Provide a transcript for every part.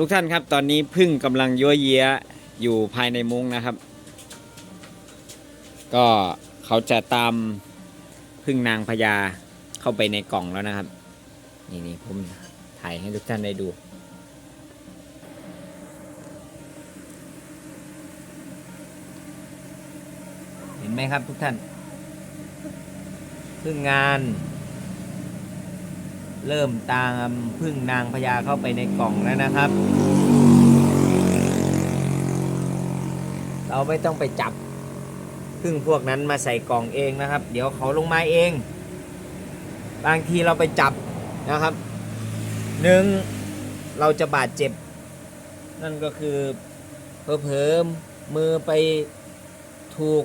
ทุกท่านครับตอนนี้พึ่งกำลังยั่วเยี้ยอยู่ภายในมุ้งนะครับ ก็เขาจะตามพึ่งนางพญาเข้าไปในกล่องแล้วนะครับ นี่นี่ผมถ่ายให้ทุกท่านได้ดู เห็นไหมครับทุกท่านพึ่งงาน เริ่มตามพึ่งนางพญาเข้าไปในกล่องแล้วนะครับ เราไม่ต้องไปจับพึ่งพวกนั้นมาใส่กล่องเองนะครับ เดี๋ยวเขาลงมาเอง บางทีเราไปจับนะครับหนึ่งเราจะบาดเจ็บ นั่นก็คือเผลอๆมือไปถูก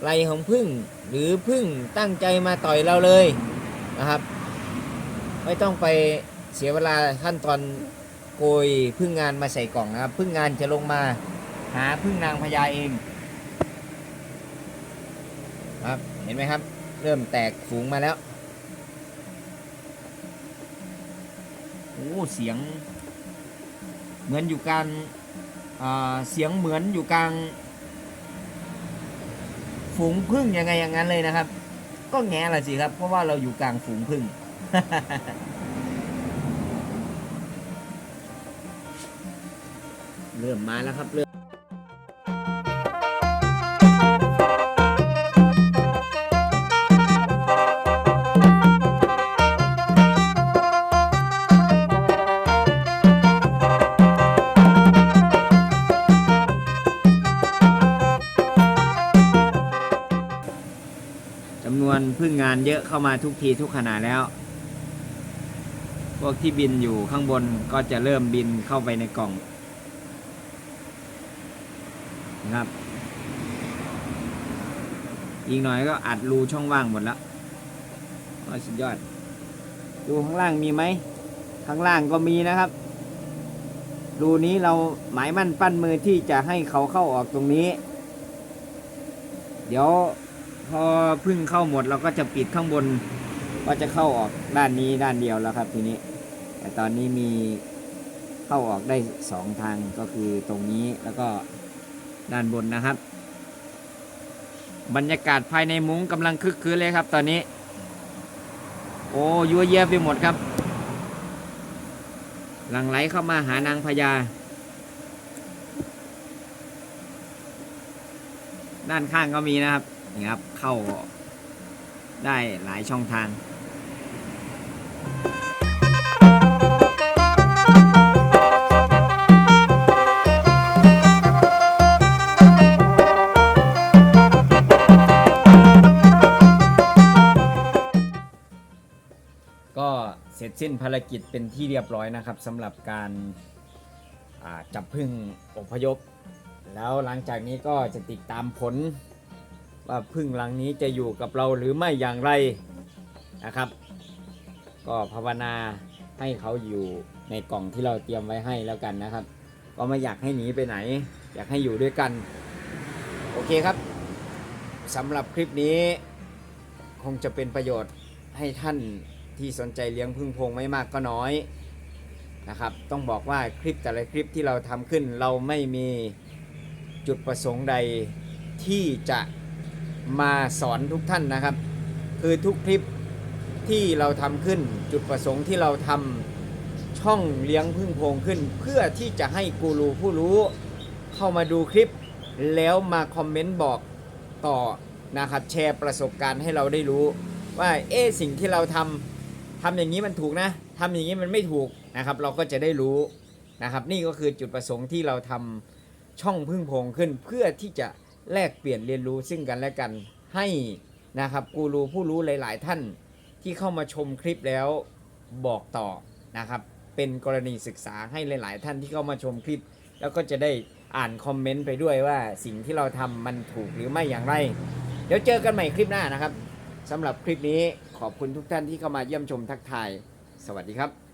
ไหลของพึ่งหรือพึ่งตั้งใจมาต่อยเราเลยนะครับ ไม่ต้องไปเสียเวลาขั้นตอนโกยพึ่งงานมาใส่กล่องนะครับพึ่งงานจะลงมาหาพึ่งนางพญาเองครับเห็นไหมครับ เริ่มแตกฝูงมาแล้วโอ้เสียง เหมือนอยู่กลางเสียงเหมือนอยู่กลาง ฝูงพึ่งยังไงอย่างนั้นเลยนะครับ ก็แง่ละสิครับ เพราะว่าเราอยู่กลางฝูงพึ่ง เริ่มมาแล้วครับเริ่มจำนวนพึ่งงานเยอะเข้ามาทุกทีทุกขณะแล้ว พวกที่บินอยู่ข้างบนก็จะเริ่มบินเข้าไปในกล่องนะครับ อีกหน่อยก็อัดรูช่องว่างหมดแล้วโอ้ยสุดยอด ดูข้างล่างมีไหม ข้างล่างก็มีนะครับ รูนี้เราหมายมั่นปั้นมือที่จะให้เขาเข้าออกตรงนี้ เดี๋ยวพอพึ่งเข้าหมดเราก็จะปิดข้างบนก็จะเข้าออกด้านนี้ด้านเดียวแล้วครับทีนี้ แต่ตอนนี้มีเข้าออกได้สองทางก็คือตรงนี้แล้วก็ด้านบนนะครับ บรรยากาศภายในมุ้งกำลังคึกคืนเลยครับ ตอนนี้ โอ้ยัวเยียไปหมดครับหลังไหลเข้ามาหานางพญาด้านข้างก็มีนะครับนี่ครับเข้าได้หลายช่องทาง จสิ้นภารกิจเป็นที่เรียบร้อยนะครับสำหรับการจับพึ่งอพยพ แล้วหลังจากนี้ก็จะติดตามผล ว่าพึ่งหลังนี้จะอยู่กับเราหรือไม่อย่างไรนะครับ ก็ภาวนาให้เขาอยู่ในกล่องที่เราเตรียมไว้ให้แล้วกันนะครับ ก็ไม่อยากให้หนีไปไหน อยากให้อยู่ด้วยกัน โอเคครับสำหรับคลิปนี้คงจะเป็นประโยชน์ให้ท่าน ที่สนใจเลี้ยงพึ่งพงไม่มากก็น้อยนะครับ ต้องบอกว่าคลิปแต่ละคลิปที่เราทำขึ้น เราไม่มีจุดประสงค์ใดที่จะมาสอนทุกท่านนะครับ คือทุกคลิปที่เราทำขึ้น จุดประสงค์ที่เราทำช่องเลี้ยงพึ่งพงขึ้น เพื่อที่จะให้กูรูผู้รู้เข้ามาดูคลิป แล้วมาคอมเมนต์บอกต่อนะครับแชร์ประสบการณ์ให้เราได้รู้ว่าเอ๊สิ่งที่เราทำ ทำอย่างนี้มันถูกนะทำอย่างนี้มันไม่ถูกนะครับ เราก็จะได้รู้นะครับ นี่ก็คือจุดประสงค์ที่เราทำช่องพึ่งพงขึ้น เพื่อที่จะแลกเปลี่ยนเรียนรู้ซึ่งกันและกันให้นะครับกูรูผู้รู้หลาย ๆ ท่านที่เข้ามาชมคลิปแล้วบอกต่อนะครับ เป็นกรณีศึกษาให้หลาย ๆ ท่านที่เข้ามาชมคลิป แล้วก็จะได้อ่านคอมเมนต์ไปด้วยว่าสิ่งที่เราทำมันถูกหรือไม่อย่างไร เดี๋ยวเจอกันใหม่คลิปหน้านะครับ สำหรับคลิปนี้ขอบคุณทุกท่านที่เข้ามาเยี่ยมชมทักทาย สวัสดีครับ